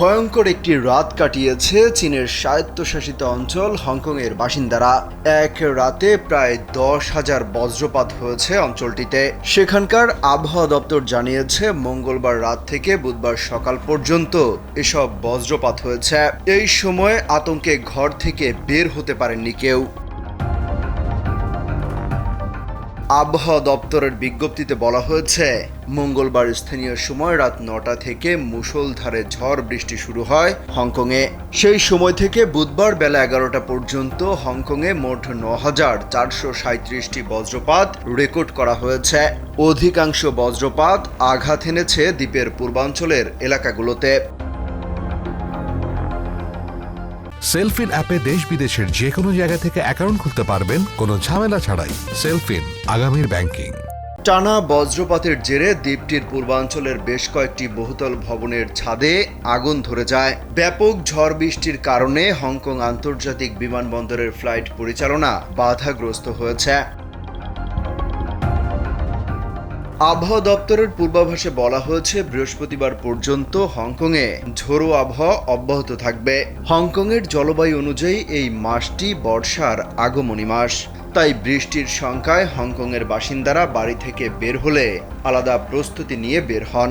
ভয়ঙ্কর একটি রাত কাটিয়েছে চীনের স্বায়ত্তশাসিত অঞ্চল হংকংয়ের বাসিন্দারা। এক রাতে প্রায় দশ হাজার বজ্রপাত হয়েছে অঞ্চলটিতে। সেখানকার আবহাওয়া দপ্তর জানিয়েছে, মঙ্গলবার রাত থেকে বুধবার সকাল পর্যন্ত এসব বজ্রপাত হয়েছে। এই সময় আতঙ্কে ঘর থেকে বের হতে পারেননি কেউ। আবহাওয়া দপ্তরের বিজ্ঞপ্তিতে বলা হয়েছে, মঙ্গলবার স্থানীয় সময় রাত নটা থেকে মুষলধারে ঝড় বৃষ্টি শুরু হয় হংকংয়ে। সেই সময় থেকে বুধবার বেলা এগারোটা পর্যন্ত হংকংয়ে মোট ন হাজার চারশো সাঁত্রিশটি বজ্রপাত রেকর্ড করা হয়েছে। অধিকাংশ বজ্রপাত আঘাত এনেছে দ্বীপের পূর্বাঞ্চলের এলাকাগুলোতে। সেলফিন অ্যাপে দেশ বিদেশের যে কোনো জায়গা থেকে অ্যাকাউন্ট খুলতে পারবেন, কোনো ঝামেলা ছাড়াই। সেলফিন, আগামীর ব্যাংকিং টানা বজ্রপাতের জেরে দ্বীপটির পূর্বাঞ্চলের বেশ কয়েকটি বহুতল ভবনের ছাদে আগুন ধরে যায়। ব্যাপক ঝড় বৃষ্টির কারণে হংকং আন্তর্জাতিক বিমানবন্দরের ফ্লাইট পরিচালনা বাধাগ্রস্ত হয়েছে। আবহাওয়া দপ্তরের পূর্বাভাসে বলা হয়েছে, বৃহস্পতিবার পর্যন্ত হংকংয়ে ঝোড়ো আবহাওয়া অব্যাহত থাকবে। হংকংয়ের জলবায়ু অনুযায়ী এই মাসটি বর্ষার আগমনী মাস। তাই বৃষ্টির সংখ্যায় হংকংয়ের বাসিন্দারা বাড়ি থেকে বের হলে আলাদা প্রস্তুতি নিয়ে বের হন।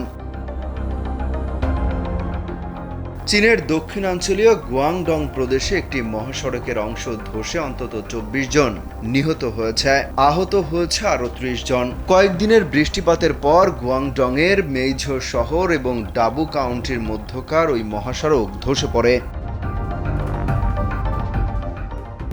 চীনের দক্ষিণাঞ্চলীয় গুয়াংডং প্রদেশে একটি মহাসড়কের অংশ ধসে অন্তত চব্বিশ জন নিহত হয়েছে। আহত হয়েছে আরও ত্রিশ জন। কয়েকদিনের বৃষ্টিপাতের পর গুয়াংডংয়ের মেইঝো শহর এবং ডাবু কাউন্টির মধ্যকার ওই মহাসড়ক ধসে পড়ে।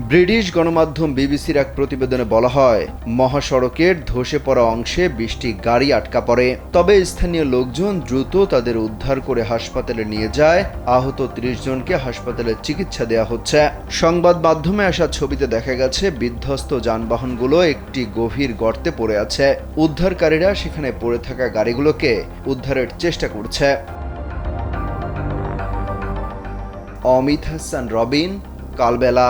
ব্রিটিশ গণমাধ্যম বিবিসির এক প্রতিবেদনে বলা হয়, মহাসড়কের ধসে পড়া অংশে বৃষ্টি গাড়ি আটকা পড়ে। তবে স্থানীয় লোকজন দ্রুত তাদের উদ্ধার করে হাসপাতালে নিয়ে যায়। আহত ত্রিশ জনকে হাসপাতালে চিকিৎসা দেওয়া হচ্ছে। সংবাদ মাধ্যমে আসা ছবিতে দেখা গেছে, বিধ্বস্ত যানবাহনগুলো একটি গভীর গর্তে পড়ে আছে। উদ্ধারকারীরা সেখানে পড়ে থাকা গাড়িগুলোকে উদ্ধারের চেষ্টা করছে। অমিত হাসান, রবিন, কালবেলা।